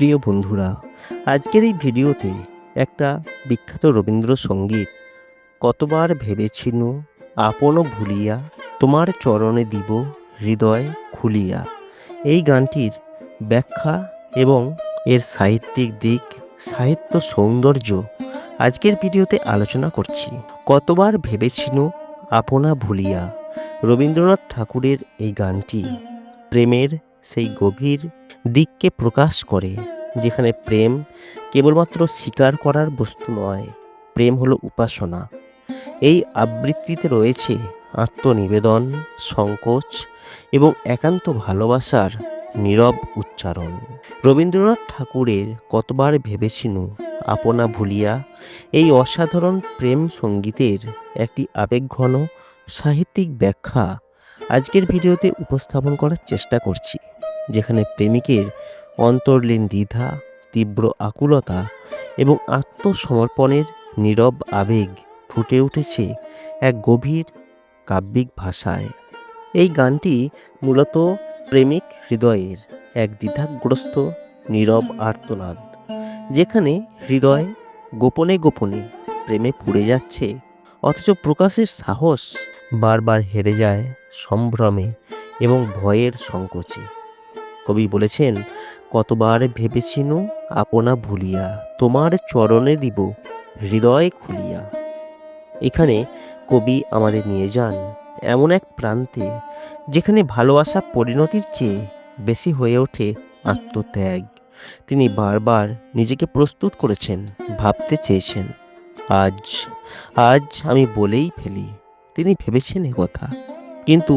প্রিয় বন্ধুরা, আজকের এই ভিডিওতে একটা বিখ্যাত রবীন্দ্রসঙ্গীত কতবার ভেবেছিনু আপনও ভুলিয়া তোমার চরণে দিব হৃদয় খুলিয়া। এই গানটির ব্যাখ্যা এবং এর সাহিত্যিক দিক, সাহিত্য সৌন্দর্য আজকের ভিডিওতে আলোচনা করছি। কতবার ভেবেছিনু আপনা ভুলিয়া? রবীন্দ্রনাথ ঠাকুরের এই গানটি প্রেমের সেই গভীর দিককে প্রকাশ করে, যেখানে প্রেম কেবলমাত্র স্বীকার করার বস্তু নয়, প্রেম হলো উপাসনা। এই আবৃত্তিতে রয়েছে আত্মনিবেদন, সংকোচ এবং একান্ত ভালোবাসার নীরব উচ্চারণ। রবীন্দ্রনাথ ঠাকুরের কতবার ভেবেছিনু আপনা ভুলিয়া এই অসাধারণ প্রেম সঙ্গীতের একটি আবেগঘন সাহিত্যিক ব্যাখ্যা আজকের ভিডিওতে উপস্থাপন করার চেষ্টা করছি। যেখানে প্রেমিকের অন্তর্লীন দ্বিধা, তীব্র আকুলতা এবং আত্মসমর্পণের নীরব আবেগ ফুটে উঠেছে এক গভীর কাব্যিক ভাষায়। এই গানটি মূলত প্রেমিক হৃদয়ের এক দ্বিধাগ্রস্ত নীরব আর্তনাদ, যেখানে হৃদয় গোপনে গোপনে প্রেমে পুড়ে যাচ্ছে, অথচ প্রকাশের সাহস বারবার হেরে যায় সম্ভ্রমে এবং ভয়ের সংকোচে। কবি বলেছেন, কতবার ভেবেছিনু আপনা ভুলিয়া, তোমার চরণে দিব হৃদয় খুলিয়া। এখানে কবি আমাদের নিয়ে যান এমন এক প্রান্তে, যেখানে ভালোবাসা পরিণতির চেয়ে বেশি হয়ে ওঠে আত্মত্যাগ। তিনি বারবার নিজেকে প্রস্তুত করেছেন, ভাবতে চেয়েছেন, আজ আজ আমি বলেই ফেলি, তিনি ভেবেছেন কথা। কিন্তু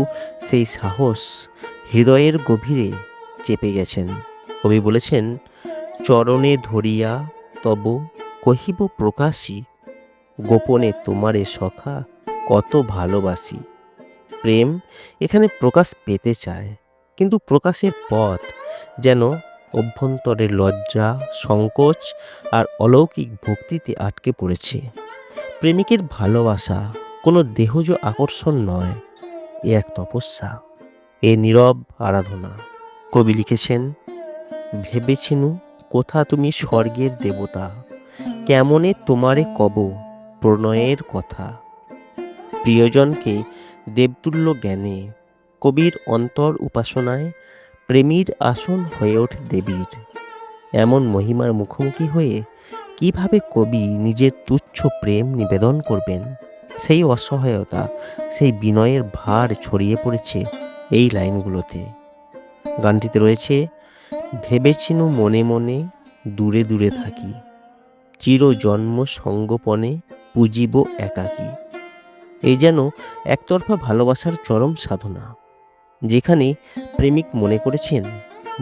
সেই সাহস হৃদয়ের গভীরে চেপে গেছেন। কবি বলেছেন, চরণে ধরিয়া তব কহিব প্রকাশী, গোপনে তোমারে সখা কত ভালোবাসি। প্রেম এখানে প্রকাশ পেতে চায়, কিন্তু প্রকাশের পথ যেন অভ্যন্তরের লজ্জা, সংকোচ আর অলৌকিক ভক্তিতে আটকে পড়েছে। প্রেমিকের ভালোবাসা কোনো দেহজ আকর্ষণ নয়, এ এক তপস্যা, এ নীরব আরাধনা। কবি লিখেছেন, ভেবেছিনু কোথা তুমি স্বর্গের দেবতা, কেমনে তোমারে কব প্রণয়ের কথা। প্রিয়জনকে দেবতুল্য জ্ঞানে, কবির অন্তর উপাসনায় প্রেমীর আসন হয়ে ওঠে দেবীর। এমন মহিমার মুখোমুখি হয়ে কীভাবে কবি নিজের তুচ্ছ প্রেম নিবেদন করবেন? সেই অসহায়তা, সেই বিনয়ের ভার ছড়িয়ে পড়েছে এই লাইনগুলোতে। গানটিতে রয়েছে, ভেবেছিনু মনে মনে দূরে দূরে থাকি চির জন্ম সঙ্গোপনে পুজিব একাকী। এই যেন একতরফা ভালোবাসার চরম সাধনা, যেখানে প্রেমিক মনে করেছেন,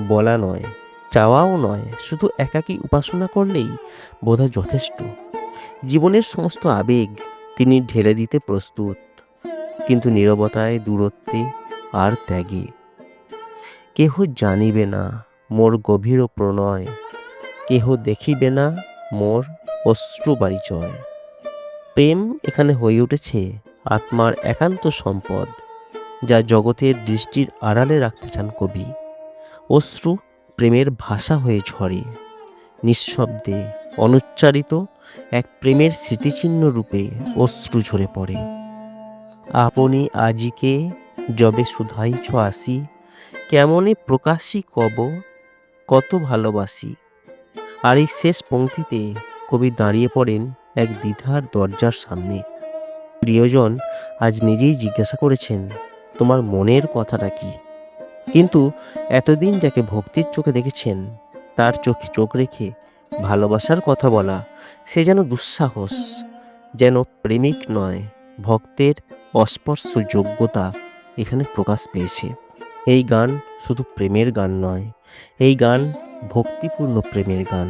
বলা নয়, চাওয়াও নয়, শুধু একাকী উপাসনা করলেই বোধহয় যথেষ্ট। জীবনের সমস্ত আবেগ তিনি ঢেলে দিতে প্রস্তুত, কিন্তু নীরবতায় দূরত্বে আর ত্যাগে কেহ জানিবে না মোর গভীর প্রণয়, কেহ দেখিবে না মোর অশ্রু বারিচয়। প্রেম এখানে হয়ে উঠেছে আত্মার একান্ত সম্পদ, যা জগতের দৃষ্টির আড়ালে রাখতে চান কবি। অশ্রু প্রেমের ভাষা হয়ে ঝরে, নিঃশব্দে অনুচ্চারিত এক প্রেমের স্মৃতিচিহ্ন রূপে অশ্রু ঝরে পড়ে। আপনি আজিকে যবে শুধাইছ আসি কেমনে প্রকাশী কব, কত ভালোবাসি। আর এই শেষ পংক্তিতে কবি দাঁড়িয়ে পড়েন এক দ্বিধার দরজার সামনে। প্রিয়জন আজ নিজেই জিজ্ঞাসা করেছেন, তোমার মনের কথাটা কি? কিন্তু এতদিন যাকে ভক্তির চোখে দেখেছেন, তার চোখে চোখ রেখে ভালোবাসার কথা বলা, সে যেন দুঃসাহস, যেন প্রেমিক নয়, ভক্তের অস্পর্শ যোগ্যতা এখানে প্রকাশ পেয়েছে। এই গান শুধু প্রেমের গান নয়, এই গান ভক্তিপূর্ণ প্রেমের গান,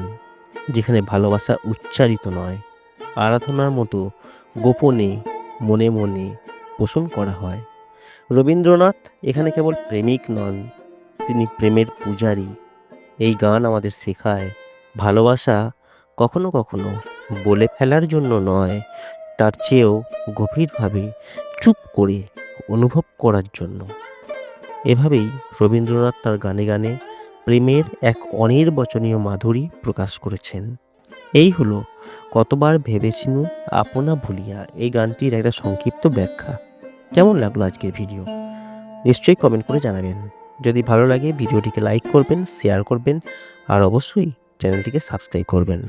যেখানে ভালোবাসা উচ্চারিত নয়। আরাধনার মতো গোপনে, মনে মনে পোষণ করা হয়। রবীন্দ্রনাথ এখানে কেবল প্রেমিক নন, তিনি প্রেমের পূজারী। এই গান আমাদের শেখায়, ভালোবাসা কখনো কখনো বলে ফেলার জন্য নয়, তার চেয়েও গভীরভাবে চুপ করে অনুভব করার জন্য। এভাবেই রবীন্দ্রনাথ তার গানে গানে প্রেমের এক অনির্বচনীয় মাধুরী প্রকাশ করেছেন। এই হলো কতবার ভেবেছিনু আপনা ভুলিয়া এই গানটির একটা সংক্ষিপ্ত ব্যাখ্যা। কেমন লাগল আজকের ভিডিও? নিশ্চয়ই কমেন্ট করে জানাবেন। যদি ভালো লাগে, ভিডিওটিকে লাইক করবেন শেয়ার করবেন, আর অবশ্যই চ্যানেলটিকে সাবস্ক্রাইব করবেন।